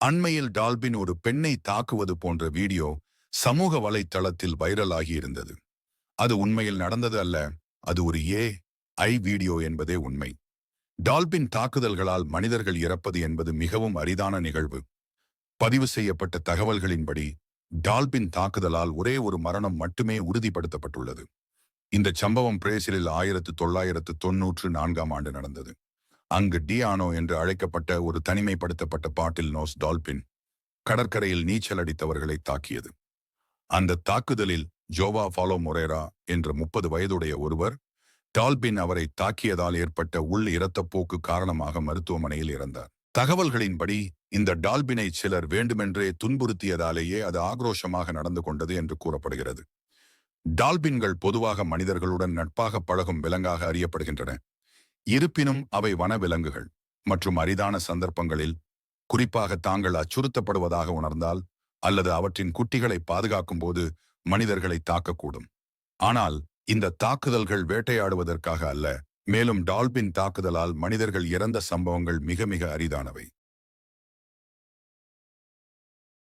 அண்மையில் டால்பின் ஒரு பெண்ணை தாக்குவது போன்ற வீடியோ சமூக வலைத்தளத்தில் வைரலாகி இருந்தது. அது உண்மையில் நடந்தது அல்ல அது ஒரு ஏ ஐ வீடியோ என்பதே உண்மை. டால்பின் தாக்குதல்களால் மனிதர்கள் இறப்பது என்பது மிகவும் அரிதான நிகழ்வு. பதிவு செய்யப்பட்ட தகவல்களின்படி டால்பின் தாக்குதலால் ஒரே ஒரு மரணம் மட்டுமே உறுதிப்படுத்தப்பட்டுள்ளது. இந்த சம்பவம் பிரேசிலில் ஆயிரத்து தொள்ளாயிரத்து தொன்னூற்று நான்காம் ஆண்டு நடந்தது. அங்கு டியானோ என்று அழைக்கப்பட்ட ஒரு தனிமைப்படுத்தப்பட்ட பாட்டில் நோஸ் டால்பின் கடற்கரையில் நீச்சல் அடித்தவர்களை தாக்கியது. அந்த தாக்குதலில் ஜோவா ஃபாலோ மொரேரா என்ற முப்பது வயதுடைய ஒருவர் டால்பின் அவரை தாக்கியதால் ஏற்பட்ட உள் இரத்தப்போக்கு காரணமாக மருத்துவமனையில் இறந்தார். தகவல்களின்படி இந்த டால்பினை சிலர் வேண்டுமென்றே துன்புறுத்தியதாலேயே அது ஆக்ரோஷமாக நடந்து கொண்டது என்று கூறப்படுகிறது. டால்பின்கள் பொதுவாக மனிதர்களுடன் நட்பாக பழகும் விலங்காக அறியப்படுகின்றன. இருப்பினும் அவை வனவிலங்குகள் மற்றும் அரிதான சந்தர்ப்பங்களில் குறிப்பாக தாங்கள் அச்சுறுத்தப்படுவதாக உணர்ந்தால் அல்லது அவற்றின் குட்டிகளை பாதுகாக்கும் போது மனிதர்களை தாக்கக்கூடும். ஆனால் இந்த தாக்குதல்கள் வேட்டையாடுவதற்காக அல்ல மேலும் டால்பின் தாக்குதலால் மனிதர்கள் இறந்த சம்பவங்கள் மிக மிக அரிதானவை.